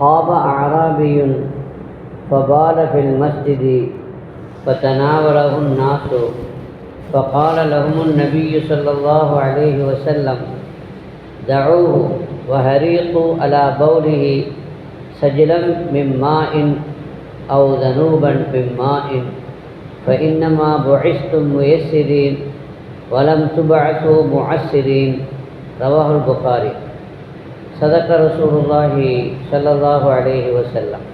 قام أعرابي فبال في المسجد فتناوله الناس فقال لهم النبي صلى الله عليه وسلم دعوه وهريقوا على بوله سجلا من ماء أو ذنوبا من ماء فإنما بعثتم ميسرين ولم تبعثوا معسرين. رواه البخاري. சதக்க ரசூலுல்லாஹி சல்லல்லாஹு அலேஹி வசல்லம்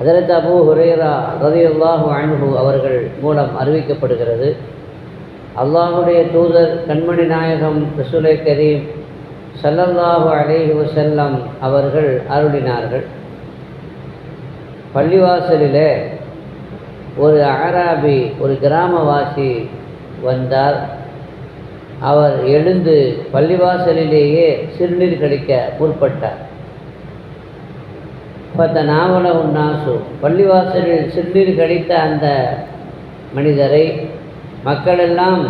அதற்கு அபு ஹுரேரா ரதியுல்லாஹு அன்பு அவர்கள் மூலம் அறிவிக்கப்படுகிறது. அல்லாஹுடைய தூதர் கண்மணி நாயகம் ரசூலை கரீம் சல்லல்லாஹு அலேஹி வசல்லம் அவர்கள் அருளினார்கள். பள்ளிவாசலிலே ஒரு அகராபி ஒரு கிராமவாசி வந்தார். அவர் எழுந்து பள்ளிவாசலிலேயே சிறுநீர் கழிக்க முற்பட்டார். பத்த நாவல உன்னாசு. பள்ளிவாசலில் சிறுநீர் கழித்த அந்த மனிதரை மக்களெல்லாம்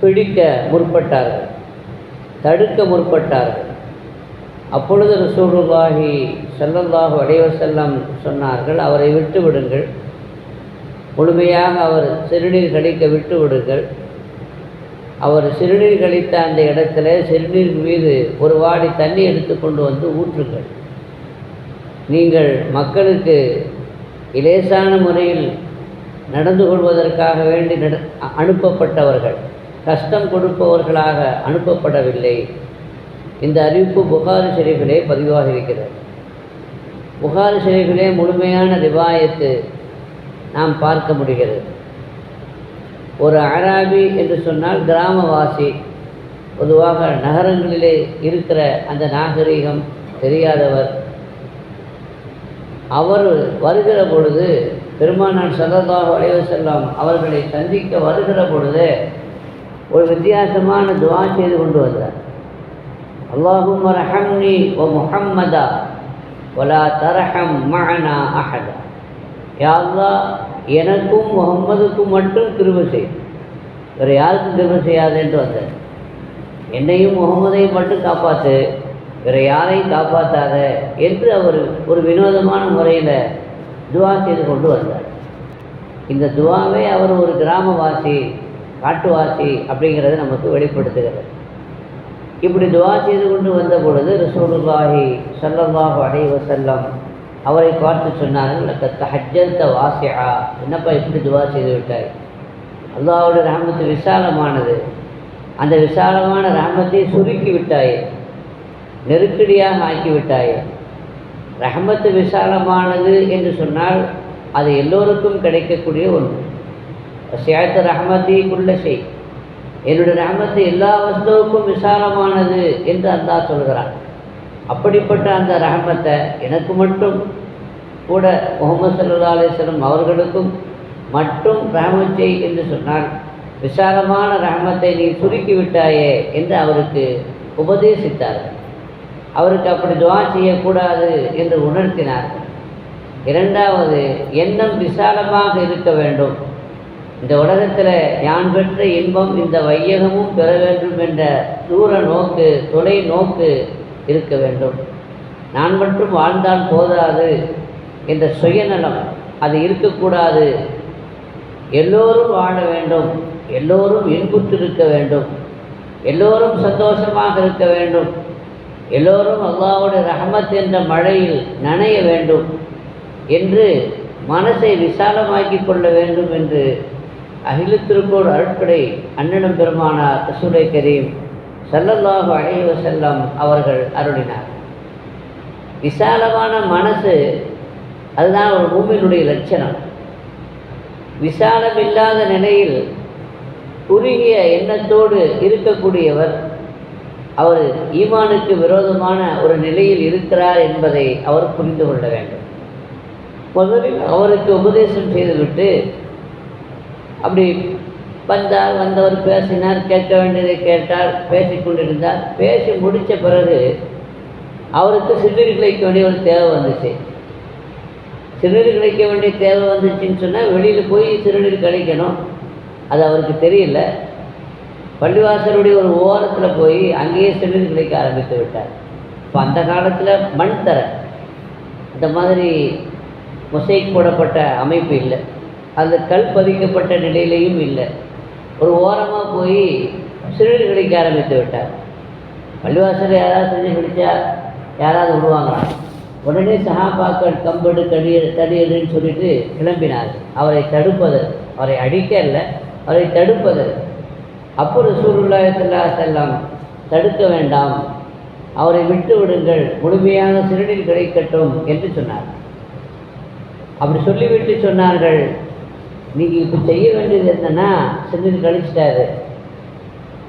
பிடிக்க முற்பட்டார்கள். தடுக்க முற்பட்டார்கள். அப்பொழுது ரசூலுல்லாஹி ஸல்லல்லாஹு அடைவ செல்லம் சொன்னார்கள் அவரை விட்டு விடுங்கள் முழுமையாக அவர் சிறுநீர் கழிக்க விட்டு விடுங்கள் அவர் சிறுநீர் கழித்த அந்த இடத்துல சிறுநீர் மீது ஒரு வாடி தண்ணி எடுத்து கொண்டு வந்து ஊற்றுங்கள். நீங்கள் மக்களுக்கு இலேசான முறையில் நடந்து கொள்வதற்காக வேண்டி நட அனுப்பப்பட்டவர்கள் கஷ்டம் கொடுப்பவர்களாக அனுப்பப்படவில்லை. இந்த அறிவிப்பு புகாரி சிறைகளே பதிவாக இருக்கிறது. புகாரி சிறைகளே முழுமையான ரிவாயத்து நாம் பார்க்க முடிகிறது. ஒரு அராபி என்று சொன்னால் கிராமவாசி. பொதுவாக நகரங்களிலே இருக்கிற அந்த நாகரிகம் தெரியாதவர். அவர் வருகிற பொழுது பெருமானான் சல்லல்லாஹு வளைவு செல்லம் அவர்களை சந்திக்க வருகிற பொழுது ஒரு வித்தியாசமான துவா செய்து கொண்டு வந்தார் அல்லாஹும் ரஹம்னி ஓ முஹம்மதா ஒலா தரஹம் மகனா அஹதா. யாவா எனக்கும் முகம்மதுக்கும் மட்டும் கிருபை செய். வேறு யாருக்கும் கிருபை செய்யாதுன்ட்டு வந்தார் என்னையும் முகம்மதையும் மட்டும் காப்பாற்று வேறு யாரையும் காப்பாற்றாத என்று அவர் ஒரு வினோதமான முறையில் துவா செய்து கொண்டு வந்தார். இந்த துவாவே அவர் ஒரு கிராமவாசி காட்டுவாசி அப்படிங்கிறத நமக்கு வெளிப்படுத்துகிறது இப்படி துவா செய்து கொண்டு வந்த பொழுது ரசூலுல்லாஹி ஸல்லல்லாஹு அலைஹி செல்லம் அவரை பார்த்து சொன்னார்கள் லக்கத் வாசியா என்னப்பா இப்படி துவா செய்து விட்டாய்? அல்லாஹ்வுடைய ராமத்து விசாலமானது. அந்த விசாலமான ராமத்தை சுருக்கி விட்டாயே நெருக்கடியாக ஆக்கிவிட்டாயே ரஹமத்து விசாலமானது என்று சொன்னால் அது எல்லோருக்கும் கிடைக்கக்கூடிய ஒன்று. சேத்த ரஹமதி குள்ள செய். என்னுடைய ரஹமத்து எல்லா வஸ்துவுக்கும் விசாலமானது என்று அல்லாஹ் சொல்கிறான். அப்படிப்பட்ட அந்த ரஹமத்தை எனக்கு மட்டும் கூட முகமது சல்லா அலிஸ்லம் அவர்களுக்கும் மட்டும் ரஹமத் என்று சொன்னால் விசாலமான ரஹமத்தை நீ சுருக்கிவிட்டாயே என்று அவருக்கு உபதேசித்தார்கள் அவருக்கு அப்படி துவா செய்யக்கூடாது என்று உணர்த்தினார்கள் இரண்டாவது எண்ணம் விசாலமாக இருக்க வேண்டும். இந்த உலகத்தில் யான் பெற்ற இன்பம் இந்த வையகமும் பெற வேண்டும் என்ற தூர நோக்கு தொலை நோக்கு இருக்க வேண்டும். நான் மட்டும் வாழ்ந்தால் போதாது என்ற சுயநலம் அது இருக்கக்கூடாது. எல்லோரும் வாழ வேண்டும். எல்லோரும் இன்புற்றிருக்க வேண்டும். எல்லோரும் சந்தோஷமாக இருக்க வேண்டும். எல்லோரும் அல்லாவுடைய ரஹமத் என்ற மழையில் நனைய வேண்டும் என்று மனசை விசாலமாக்கி கொள்ள வேண்டும் என்று அகிலத்திற்கோடு அருட்படை அண்ணனும் பெருமானார் ரசூலை கரீம் சல்லல்லாஹு அலைஹி செல்லம் அவர்கள் அருளினார். விசாலமான மனசு அதுதான் ஒரு பூமியினுடைய லட்சணம். விசாலம் இல்லாத நிலையில் குறுகிய எண்ணத்தோடு இருக்கக்கூடியவர் அவர் ஈமானுக்கு விரோதமான ஒரு நிலையில் இருக்கிறார் என்பதை அவர் புரிந்து கொள்ள வேண்டும். முதலில் அவருக்கு உபதேசம் செய்துவிட்டு அப்படி வந்தார் வந்தவர் பேசினார் கேட்க வேண்டியதை கேட்டார் பேசிக்கொண்டிருந்தார் பேசி முடித்த பிறகு அவருக்கு சிறுநீர் கிடைக்க வேண்டிய ஒரு தேவை வந்துச்சு. சிறுநீர் கிடைக்க வேண்டிய தேவை வந்துச்சுன்னு சொன்னால் வெளியில் போய் சிறுநீர் கிடைக்கணும் அது அவருக்கு தெரியல. பள்ளிவாசலுடைய ஒரு ஓரத்தில் போய் அங்கேயே சிறுநீர் கிடைக்க ஆரம்பித்து விட்டார். இப்போ அந்த காலத்தில் மண் தர இந்த மாதிரி மொசைக் போடப்பட்ட அமைப்பு இல்லை. அந்த கல் பதிக்கப்பட்ட நிலையிலையும் இல்லை. ஒரு ஓரமாக போய் சிறுநீர் கிடைக்க ஆரம்பித்து விட்டார். பள்ளிவாசல் யாராவது செஞ்சு கழிச்சா யாராவது விடுவாங்களாம் உடனே சகாபாக்கள் கம்பெடு கடி தடியடுன்னு சொல்லிட்டு கிளம்பினார் அவரை தடுப்பதற்கு அவரை அடிக்க இல்லை அவரை தடுப்பதற்கு. அப்போ ரசூலுல்லாஹி தடுக்க வேண்டாம் அவரை விட்டு விடுங்கள் முழுமையான சிறுநீர் கிடைக்கட்டும் என்று சொன்னார் அப்படி சொல்லிவிட்டு சொன்னார்கள் இன்றைக்கி இப்போ செய்ய வேண்டியது என்னன்னா சிறுநீர் கழிச்சிட்டாரு.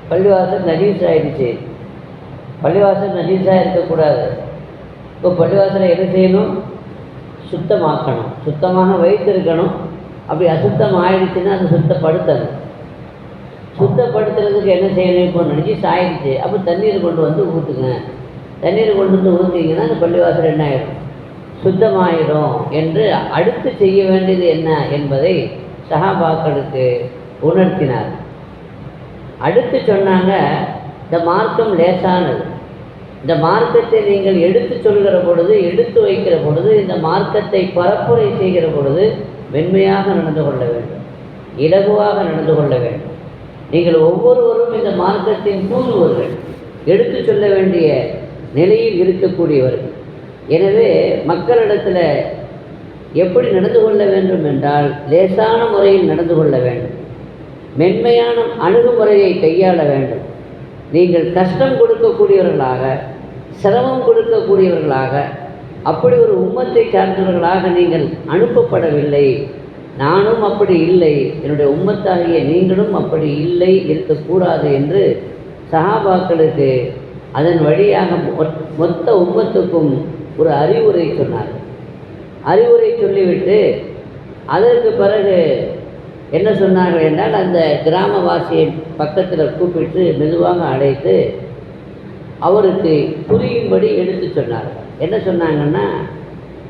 பள்ளிவாசல் நஜீஸ் ஆயிடுச்சு. பள்ளிவாசல் நஜீஸாக இருக்கக்கூடாது. இப்போ பள்ளிவாசலை என்ன செய்யணும்? சுத்தமாக்கணும். சுத்தமாக வைத்திருக்கணும். அப்படி அசுத்தம் ஆயிடுச்சுன்னா அதை சுத்தப்படுத்தணும். சுத்தப்படுத்துறதுக்கு என்ன செய்யணும்? இப்போ நஜீஸ் ஆயிடுச்சு. அப்போ தண்ணீர் கொண்டு வந்து ஊற்றுங்க தண்ணீர் கொண்டு வந்து ஊற்றிங்கன்னா அந்த பள்ளிவாசல் என்ன ஆயிடும்? சுத்தமாயிடும். என்று அடுத்து செய்ய வேண்டியது என்ன என்பதை சஹாபாக்களுக்கு உணர்த்தினார். அடுத்து சொன்னாங்க இந்த மார்க்கம் லேசானது. இந்த மார்க்கத்தை நீங்கள் எடுத்து சொல்கிற பொழுது எடுத்து வைக்கிற பொழுது இந்த மார்க்கத்தை பரப்புரை செய்கிற பொழுது மென்மையாக நடந்து கொள்ள வேண்டும். இலகுவாக நடந்து கொள்ள வேண்டும். நீங்கள் ஒவ்வொருவரும் இந்த மார்க்கத்தின் தூதுவர்கள். எடுத்து சொல்ல வேண்டிய நிலையில் இருக்கக்கூடியவர்கள். எனவே மக்களிடத்தில் எப்படி நடந்து கொள்ள வேண்டும் என்றால் லேசான முறையில் நடந்து கொள்ள வேண்டும். மென்மையான அணுகுமுறையை கையாள வேண்டும். நீங்கள் கஷ்டம் கொடுக்கக்கூடியவர்களாக சிரமம் கொடுக்கக்கூடியவர்களாக அப்படி ஒரு உம்மத்தை சார்ந்தவர்களாக நீங்கள் அனுப்பப்படவில்லை. நானும் அப்படி இல்லை. என்னுடைய உம்மத்தாகிய நீங்களும் அப்படி இல்லை இருக்கக்கூடாது என்று சஹாபாக்களுக்கு அதன் வழியாக மொத்- மொத்த உம்மத்துக்கும் ஒரு அறிவுரை சொன்னார் அறிவுரை சொல்லிவிட்டு அதற்கு பிறகு என்ன சொன்னார்கள் என்றால் அந்த கிராமவாசியை பக்கத்தில் கூப்பிட்டு மெதுவாக அழைத்து அவருக்கு புரியும்படி எடுத்து சொன்னார்கள். என்ன சொன்னாங்கன்னா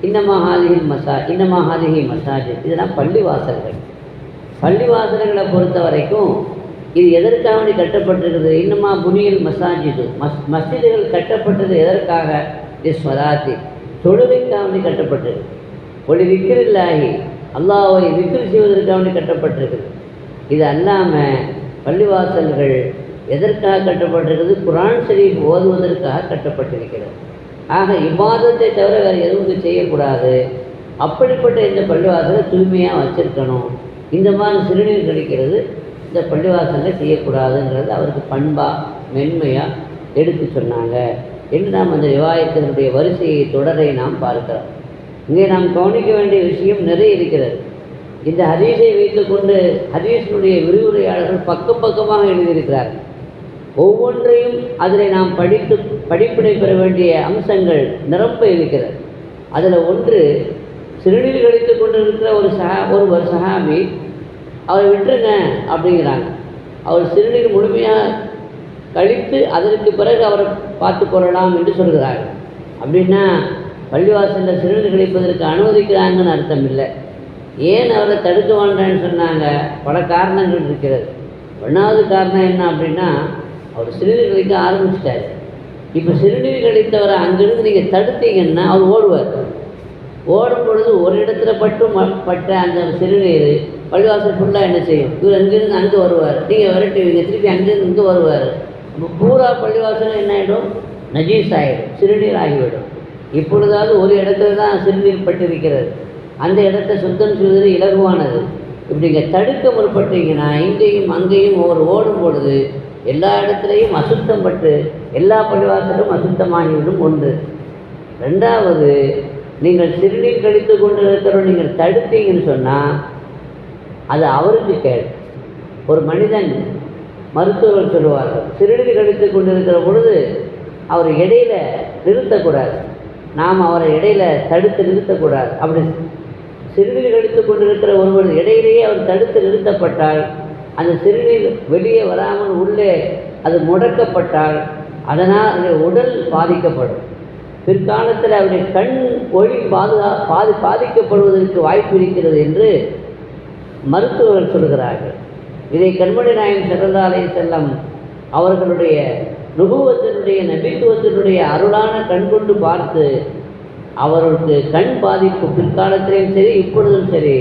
இந்த ஹாதிஹி மசா இந்த ஹாதிஹி மசாஜ் இதெல்லாம் பள்ளிவாசல்கள். பள்ளிவாசல்களை பொறுத்த வரைக்கும் இது எதற்காக வேண்டி கட்டப்பட்டிருக்கிறது? இன்னமா புனியல் மசாஜிது. மஸ் மஸ்ஜிதுகள் கட்டப்பட்டது எதற்காக? இஸ்வராத்தி தொழுகைக்காக வேண்டி கட்டப்பட்டிருக்கு ஒளி விக்கிரில்லாகி அல்லாவை விக்கிரி செய்வதற்காக வேண்டி கட்டப்பட்டிருக்குது. இது அல்லாமல் பள்ளிவாசல்கள் எதற்காக கட்டப்பட்டிருக்கிறது குரான் ஷரீஃப் ஓதுவதற்காக கட்டப்பட்டிருக்கிறது. ஆக இவ்வாதத்தை தவிர வேறு எதுவும் செய்யக்கூடாது. அப்படிப்பட்ட இந்த பள்ளிவாசலை தூய்மையாக வச்சுருக்கணும். இந்த மாதிரி சிறுநீர் கிடைக்கிறது இந்த பள்ளிவாசலில் செய்யக்கூடாதுங்கிறது அவருக்கு பண்பாக மென்மையாக எடுத்து சொன்னாங்க. என்று நாம் அந்த விவாயத்தினுடைய வரிசையை தொடரை நாம் பார்க்கிறோம். இங்கே நாம் கவனிக்க வேண்டிய விஷயம் நிறைய இருக்கிறது. இந்த ஹதீஸை வைத்துக்கொண்டு ஹதீஸினுடைய விரிவுரையாளர்கள் பக்கம் பக்கமாக எழுதியிருக்கிறார்கள். ஒவ்வொன்றையும் அதில் நாம் படித்து படிப்பினை பெற வேண்டிய அம்சங்கள் நிரம்ப இருக்கிறது. அதில் ஒன்று சிறுநீர் கழித்து கொண்டிருக்கிற ஒரு சஹா ஒரு சஹாபி அவரை விட்டுருங்க அப்படிங்கிறாங்க. அவர் சிறுநீர் முழுமையாக கழித்து அதற்கு பிறகு அவரை பார்த்து கொள்ளலாம் என்று சொல்கிறார்கள். அப்படின்னா பள்ளிவாசலில் சிறுநீர் கழிப்பதற்கு அனுமதிக்கிறாங்கன்னு அர்த்தம் இல்லை ஏன் அவரை தடுக்க வேண்டாம்னு சொன்னாங்க? பல காரணங்கள் இருக்கிறது. ஒன்றாவது காரணம் என்ன அப்படின்னா அவர் சிறுநீர் கழிக்க ஆரம்பிச்சிட்டாரு. இப்போ சிறுநீர் கழித்தவரை அங்கிருந்து நீங்கள் தடுத்தீங்கன்னா அவர் ஓடுவார். ஓடும் பொழுது ஒரு இடத்துல பட்டு ம- பட்ட அந்த சிறுநீர் பள்ளிவாசல் ஃபுல்லாக என்ன செய்யும்? இவர் அங்கிருந்து அங்கே வருவார். நீங்கள் விரட்டுவீங்க திருப்பி அங்கிருந்து இங்கே வருவார். இப்போ பூரா பள்ளிவாசல் என்ன ஆகிடும் நஜீஸ் ஆகிடும் சிறுநீர் ஆகிவிடும். இப்பொழுதாவது ஒரு இடத்துல தான் சிறுநீர் பட்டிருக்கிறது. அந்த இடத்த சுத்தம் செய்வது இலகுவானது. இப்படி இங்கே தடுக்க முற்பட்டீங்கன்னா இங்கேயும் அங்கேயும் ஒவ்வொரு ஓடும் பொழுது எல்லா இடத்துலையும் அசுத்தம் பட்டு எல்லா பள்ளிவாசலும் அசுத்தமாகிவிடும் ஒன்று. ரெண்டாவது நீங்கள் சிறுநீர் கழித்து கொண்டு இருக்கிறோம் நீங்கள் தடுத்தீங்கன்னு சொன்னால் அது அவருக்கு கேடு. ஒரு மனிதன் மருத்துவர்கள் சொல்லுவார்கள் சிறுநீர் கழித்து கொண்டிருக்கிற பொழுது அவர் இடையில நிறுத்தக்கூடாது. நாம் அவரை இடையில தடுத்து நிறுத்தக்கூடாது. அப்படி சிறுநீர் கழித்து கொண்டிருக்கிற ஒருவர் இடையிலேயே அவர் தடுத்து நிறுத்தப்பட்டால் அந்த சிறுநீர் வெளியே வராமல் உள்ளே அது முடக்கப்பட்டால் அதனால் அவருடைய உடல் பாதிக்கப்படும். பிற்காலத்தில் அவருடைய கண் ஒளி பாதுகா பாதி பாதிக்கப்படுவதற்கு வாய்ப்பு இருக்கிறது என்று மருத்துவர்கள் சொல்கிறார்கள். இதை கண்மணி நாயகம் சிறந்தாலே செல்லம் அவர்களுடைய நுகுவத்தினுடைய நபித்துவத்தினுடைய அருளான கண் கொண்டு பார்த்து அவருக்கு கண் பாதிப்பு பிற்காலத்திலையும் சரி இப்பொழுதும் சரி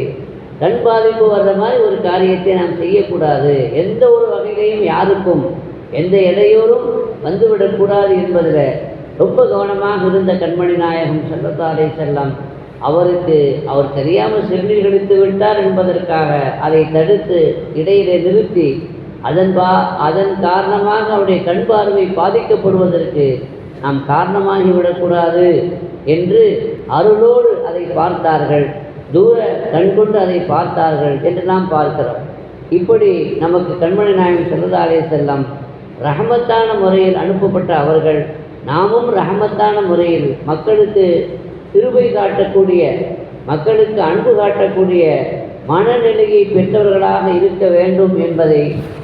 கண் பாதிப்பு வர்ற மாதிரி ஒரு காரியத்தை நாம் செய்யக்கூடாது. எந்த ஒரு வகையிலையும் யாருக்கும் எந்த இடையூறும் வந்துவிடக்கூடாது என்பதில் ரொம்ப கவனமாக இருந்த கண்மணி நாயகம் செல்லத்தாரை செல்லம் அவருக்கு அவர் தெரியாமல் சிறுநீர் கழித்து விட்டார் என்பதற்காக அதை தடுத்து இடையிலே நிறுத்தி அதன் பா அதன் காரணமாக அவருடைய கண் பார்வை பாதிக்கப்படுவதற்கு நாம் காரணமாகிவிடக்கூடாது என்று அருளோடு அதை பார்த்தார்கள். தூர கண் கொண்டு அதை பார்த்தார்கள் என்று நாம் பார்க்கிறோம். இப்படி நமக்கு கண்மணி நாயகம் செல்லதாலே செல்லம். ரஹமத்தான முறையில் அனுப்பப்பட்ட அவர்கள் நாமும் ரஹமத்தான முறையில் மக்களுக்கு திருவை காட்டக்கூடிய மக்களுக்கு அன்பு காட்டக்கூடிய மனநிலையை பெற்றவர்களாக இருக்க வேண்டும் என்பதை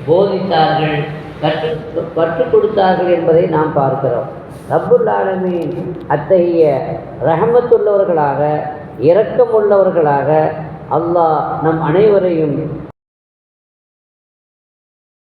போதித்தார்கள் கற்று கற்றுக் கொடுத்தார்கள் என்பதை நாம் பார்க்கிறோம். ரப்புல் ஆலமீன் அத்தகைய ரஹமத்துள்ளவர்களாக இரக்கமுள்ளவர்களாக அல்லாஹ் நம் அனைவரையும்